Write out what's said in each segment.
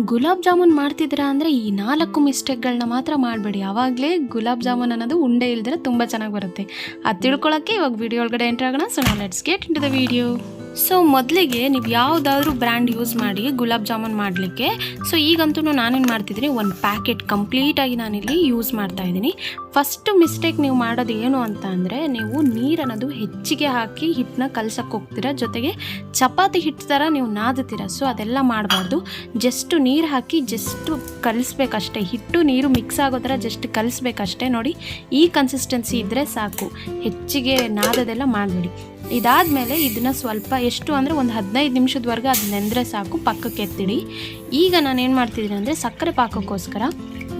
ಗುಲಾಬ್ ಜಾಮೂನ್ ಮಾಡ್ತಿದ್ದೀರಾ ಅಂದರೆ ಈ ನಾಲ್ಕು ಮಿಸ್ಟೇಕ್ಗಳನ್ನ ಮಾತ್ರ ಮಾಡಬೇಡಿ. ಆವಾಗಲೇ ಗುಲಾಬ್ ಜಾಮೂನ್ ಅನ್ನೋದು ಉಂಡೆ ಇಲ್ದಿರ ತುಂಬ ಚೆನ್ನಾಗಿ ಬರುತ್ತೆ. ಅದು ತಿಳ್ಕೊಳ್ಳೋಕ್ಕೆ ಇವಾಗ ವಿಡಿಯೋ ಒಳಗಡೆ ಎಂಟ್ರಾಗೋಣ ಸೊ ನಾವು let's get into the video so ಮೊದಲಿಗೆ ನೀವು ಯಾವುದಾದ್ರೂ ಬ್ರ್ಯಾಂಡ್ ಯೂಸ್ ಮಾಡಿ ಗುಲಾಬ್ ಜಾಮೂನ್ ಮಾಡಲಿಕ್ಕೆ. ಸೊ ಈಗಂತೂ ನಾನೇನು ಮಾಡ್ತಿದ್ದೀನಿ, ಒಂದು ಪ್ಯಾಕೆಟ್ ಕಂಪ್ಲೀಟಾಗಿ ನಾನಿಲ್ಲಿ ಯೂಸ್ ಮಾಡ್ತಾ ಇದ್ದೀನಿ. ಫಸ್ಟ್ ಮಿಸ್ಟೇಕ್ ನೀವು ಮಾಡೋದು ಏನು ಅಂತ ಅಂದರೆ, ನೀವು ನೀರನ್ನೋದು ಹೆಚ್ಚಿಗೆ ಹಾಕಿ ಹಿಟ್ಟನ್ನ ಕಲ್ಸಕ್ಕೆ ಹೋಗ್ತೀರ. ಜೊತೆಗೆ ಚಪಾತಿ ಹಿಟ್ಟು ಥರ ನೀವು ನಾದುತ್ತೀರ ಸೊ ಅದೆಲ್ಲ ಮಾಡಬಾರ್ದು. ಜಸ್ಟ್ ನೀರು ಹಾಕಿ ಜಸ್ಟ್ ಕಲಿಸ್ಬೇಕಷ್ಟೇ. ಹಿಟ್ಟು, ನೀರು ಮಿಕ್ಸ್ ಆಗೋ ಥರ ಜಸ್ಟ್ ಕಲಿಸ್ಬೇಕಷ್ಟೇ. ನೋಡಿ, ಈ ಕನ್ಸಿಸ್ಟೆನ್ಸಿ ಇದ್ದರೆ ಸಾಕು. ಹೆಚ್ಚಿಗೆ ನಾದೋದೆಲ್ಲ ಮಾಡಬೇಡಿ. ಇದಾದಮೇಲೆ ಇದನ್ನು ಸ್ವಲ್ಪ ಎಷ್ಟು ಅಂದರೆ ಒಂದು ಹದಿನೈದು ನಿಮಿಷದವರೆಗೆ ಅದು ನೆಂದರೆ ಸಾಕು, ಪಕ್ಕಕ್ಕೆ ಎತ್ತಿಡಿ. ಈಗ ನಾನು ಏನು ಮಾಡ್ತಿದ್ದೀನಿ ಅಂದರೆ ಸಕ್ಕರೆ ಪಾಕಕ್ಕೋಸ್ಕರ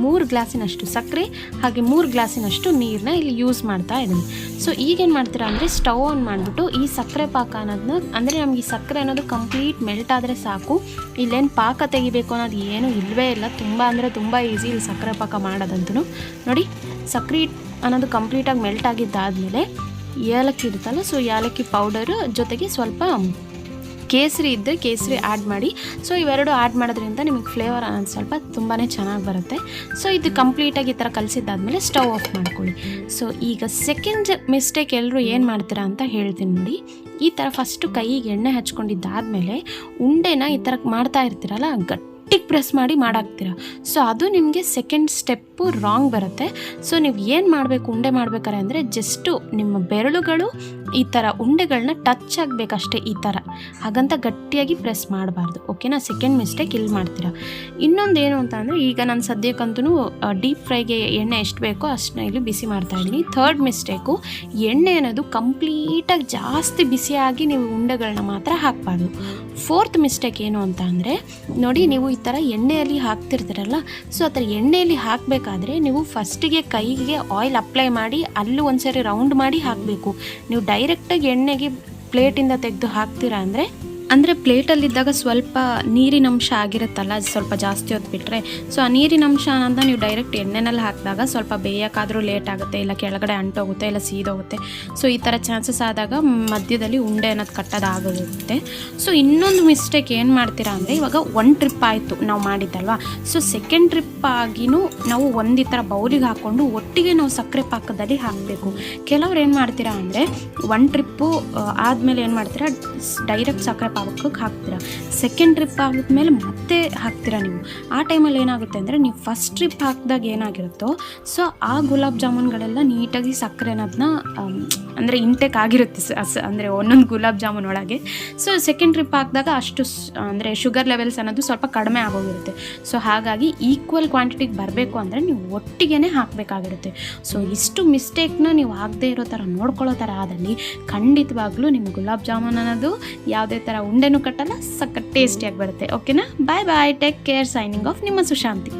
ಮೂರು ಗ್ಲಾಸಿನಷ್ಟು ಸಕ್ಕರೆ, ಹಾಗೆ ಮೂರು ಗ್ಲಾಸಿನಷ್ಟು ನೀರನ್ನ ಇಲ್ಲಿ ಯೂಸ್ ಮಾಡ್ತಾ ಇದ್ದೀನಿ ಸೊ ಈಗೇನು ಮಾಡ್ತೀರಾ ಅಂದರೆ ಸ್ಟವ್ ಆನ್ ಮಾಡಿಬಿಟ್ಟು ಈ ಸಕ್ಕರೆ ಪಾಕ ಅನ್ನೋದನ್ನ ಅಂದರೆ ನಮಗೆ ಈ ಸಕ್ಕರೆ ಅನ್ನೋದು ಕಂಪ್ಲೀಟ್ ಮೆಲ್ಟ್ ಆದರೆ ಸಾಕು. ಇಲ್ಲೇನು ಪಾಕ ತೆಗಿಬೇಕು ಅನ್ನೋದು ಏನೂ ಇಲ್ಲವೇ ಇಲ್ಲ. ತುಂಬ ಅಂದರೆ ತುಂಬ ಈಸಿ ಇಲ್ಲಿ ಸಕ್ಕರೆ ಪಾಕ ಮಾಡೋದಂತೂ ನೋಡಿ ಸಕ್ಕರೆ ಅನ್ನೋದು ಕಂಪ್ಲೀಟಾಗಿ ಮೆಲ್ಟ್ ಆಗಿದ್ದಾದಮೇಲೆ ಏಲಕ್ಕಿ ಇರುತ್ತಲ್ಲ ಸೊ ಏಲಕ್ಕಿ ಪೌಡರು ಜೊತೆಗೆ ಸ್ವಲ್ಪ ಕೇಸರಿ ಇದ್ದರೆ ಕೇಸರಿ ಆ್ಯಡ್ ಮಾಡಿ. ಸೊ ಇವೆರಡು ಆ್ಯಡ್ ಮಾಡೋದ್ರಿಂದ ನಿಮಗೆ ಫ್ಲೇವರ್ ಸ್ವಲ್ಪ ತುಂಬಾ ಚೆನ್ನಾಗಿ ಬರುತ್ತೆ. ಸೊ ಇದು ಕಂಪ್ಲೀಟಾಗಿ ಈ ಥರ ಕಲಿಸಿದ್ದಾದಮೇಲೆ ಸ್ಟವ್ ಆಫ್ ಮಾಡ್ಕೊಳ್ಳಿ. ಸೊ ಈಗ ಸೆಕೆಂಡ್ ಮಿಸ್ಟೇಕ್ ಎಲ್ಲರೂ ಏನು ಮಾಡ್ತೀರಾ ಅಂತ ಹೇಳ್ತೀನಿ ನೋಡಿ. ಈ ಥರ ಫಸ್ಟು ಕೈಗೆ ಎಣ್ಣೆ ಹಚ್ಕೊಂಡಿದ್ದಾದಮೇಲೆ ಉಂಡೆನ ಈ ಥರ ಮಾಡ್ತಾ ಇರ್ತೀರಲ್ಲ ಗಟ್ಟಿಗೆ ಪ್ರೆಸ್ ಮಾಡಿ ಮಾಡಾಕ್ತೀರ. ಸೊ ಅದು ನಿಮಗೆ ಸೆಕೆಂಡ್ ಸ್ಟೆಪ್ಪು ರಾಂಗ್ ಬರುತ್ತೆ. ಸೊ ನೀವು ಏನು ಮಾಡಬೇಕು, ಉಂಡೆ ಮಾಡ್ಬೇಕಾರೆ ಅಂದರೆ ಜಸ್ಟು ನಿಮ್ಮ ಬೆರಳುಗಳು ಈ ಥರ ಉಂಡೆಗಳನ್ನ ಟಚ್ ಆಗಬೇಕಷ್ಟೇ ಈ ಥರ ಹಾಗಂತ ಗಟ್ಟಿಯಾಗಿ ಪ್ರೆಸ್ ಮಾಡಬಾರ್ದು. ಓಕೆನಾ ಸೆಕೆಂಡ್ ಮಿಸ್ಟೇಕ್ ಇಲ್ಲಿ ಮಾಡ್ತೀರಾ. ಇನ್ನೊಂದು ಏನು ಅಂತ ಅಂದರೆ ಈಗ ನಾನು ಸದ್ಯಕ್ಕಂತೂ ಡೀಪ್ ಫ್ರೈಗೆ ಎಣ್ಣೆ ಎಷ್ಟು ಬೇಕೋ ಅಷ್ಟನ್ನ ಇಲ್ಲಿ ಬಿಸಿ ಮಾಡ್ತಾ ಇದ್ದೀನಿ. ಥರ್ಡ್ ಮಿಸ್ಟೇಕು ಎಣ್ಣೆ ಅನ್ನೋದು ಕಂಪ್ಲೀಟಾಗಿ ಜಾಸ್ತಿ ಬಿಸಿಯಾಗಿ ನೀವು ಉಂಡೆಗಳನ್ನ ಮಾತ್ರ ಹಾಕಬಾರ್ದು. ಫೋರ್ತ್ ಮಿಸ್ಟೇಕ್ ಏನು ಅಂತ ಅಂದರೆ, ನೋಡಿ ನೀವು ಈ ಥರ ಎಣ್ಣೆಯಲ್ಲಿ ಹಾಕ್ತಿರ್ತೀರಲ್ಲ ಸೊ ಆ ಥರ ಎಣ್ಣೆಯಲ್ಲಿ ಹಾಕಬೇಕಾದ್ರೆ ನೀವು ಫಸ್ಟಿಗೆ ಕೈಗೆ ಆಯಿಲ್ ಅಪ್ಲೈ ಮಾಡಿ, ಅಲ್ಲೂ ಒಂದ್ಸರಿ ರೌಂಡ್ ಮಾಡಿ ಹಾಕಬೇಕು. ನೀವು ಡೈರೆಕ್ಟಾಗಿ ಎಣ್ಣೆಗೆ ಪ್ಲೇಟಿಂದ ತೆಗೆದು ಹಾಕ್ತೀರಾ ಅಂದರೆ ಅಂದರೆ ಪ್ಲೇಟಲ್ಲಿದ್ದಾಗ ಸ್ವಲ್ಪ ನೀರಿನ ಅಂಶ ಆಗಿರುತ್ತಲ್ಲ, ಅದು ಸ್ವಲ್ಪ ಜಾಸ್ತಿ ಹೊತ್ತು ಬಿಟ್ಟರೆ ಸೊ ಆ ನೀರಿನ ಅಂಶ ಅನ್ನೋದನ್ನ ನೀವು ಡೈರೆಕ್ಟ್ ಎಣ್ಣೆನಲ್ಲಿ ಹಾಕಿದಾಗ ಸ್ವಲ್ಪ ಬೇಯೋಕ್ಕಾದರೂ ಲೇಟ್ ಆಗುತ್ತೆ, ಇಲ್ಲ ಕೆಳಗಡೆ ಅಂಟೋಗುತ್ತೆ, ಇಲ್ಲ ಸೀದೋಗುತ್ತೆ. ಸೊ ಈ ಥರ ಚಾನ್ಸಸ್ ಆದಾಗ ಮಧ್ಯದಲ್ಲಿ ಉಂಡೆ ಅನ್ನೋದು ಕಟ್ಟೋದಾಗುತ್ತೆ ಸೊ ಇನ್ನೊಂದು ಮಿಸ್ಟೇಕ್ ಏನು ಮಾಡ್ತೀರಾ ಅಂದರೆ, ಇವಾಗ ಒನ್ ಟ್ರಿಪ್ ಆಯಿತು ನಾವು ಮಾಡಿದ್ದಲ್ವಾ? ಸೊ ಸೆಕೆಂಡ್ ಟ್ರಿಪ್ ಆಗಿನೂ ನಾವು ಒಂದು ಈ ಥರ ಬೌಲಿಗೆ ಹಾಕ್ಕೊಂಡು ಒಟ್ಟಿಗೆ ನಾವು ಸಕ್ಕರೆ ಪಾಕದಲ್ಲಿ ಹಾಕಬೇಕು. ಕೆಲವ್ರು ಏನು ಮಾಡ್ತೀರಾ ಅಂದರೆ ಒನ್ ಟ್ರಿಪ್ಪು ಆದಮೇಲೆ ಏನು ಮಾಡ್ತೀರಾ ಡೈರೆಕ್ಟ್ ಸಕ್ಕರೆ ಪಾಕಕ್ಕೆ ಹಾಕ್ತೀರಾ? ಸೆಕೆಂಡ್ ಟ್ರಿಪ್ ಆಗಿದ್ಮೇಲೆ ಮತ್ತೆ ಹಾಕ್ತೀರಾ ನೀವು? ಆ ಟೈಮಲ್ಲಿ ಏನಾಗುತ್ತೆ ಅಂದರೆ ನೀವು ಫಸ್ಟ್ ಟ್ರಿಪ್ ಹಾಕಿದಾಗ ಏನಾಗಿರುತ್ತೋ ಸೊ ಆ ಗುಲಾಬ್ ಜಾಮೂನ್ಗಳೆಲ್ಲ ನೀಟಾಗಿ ಸಕ್ಕರೆ ಅನ್ನೋದನ್ನ ಅಂದರೆ ಇಂಟೆಕ್ ಆಗಿರುತ್ತೆ ಅಂದರೆ ಒಂದೊಂದು ಗುಲಾಬ್ ಜಾಮೂನ್ ಒಳಗೆ. ಸೊ ಸೆಕೆಂಡ್ ಟ್ರಿಪ್ ಹಾಕಿದಾಗ ಅಷ್ಟು ಅಂದರೆ ಶುಗರ್ ಲೆವೆಲ್ಸ್ ಅನ್ನೋದು ಸ್ವಲ್ಪ ಕಡಿಮೆ ಆಗೋಗಿರುತ್ತೆ. ಸೊ ಹಾಗಾಗಿ ಈಕ್ವಲ್ ಕ್ವಾಂಟಿಟಿಗೆ ಬರಬೇಕು ಅಂದರೆ ನೀವು ಒಟ್ಟಿಗೆ ಹಾಕಬೇಕಾಗಿರುತ್ತೆ. ಸೊ ಇಷ್ಟು ಮಿಸ್ಟೇಕ್ನ ನೀವು ಆಗದೆ ಇರೋ ಥರ ನೋಡ್ಕೊಳ್ಳೋ ಥರ ಆದಲ್ಲಿ ಖಂಡಿತವಾಗ್ಲೂ ನಿಮ್ಮ ಗುಲಾಬ್ ಜಾಮೂನ್ ಅನ್ನೋದು ಯಾವುದೇ ಥರ ಉಂಡೆನೂ ಕಟ್ಟಲ್ಲ ಸಕ್ಕ ಟೇಸ್ಟಿಯಾಗಿ ಬರುತ್ತೆ. ಓಕೆನಾ bye bye take care signing off ನಿಮ್ಮ ಸುಶಾಂತಿ.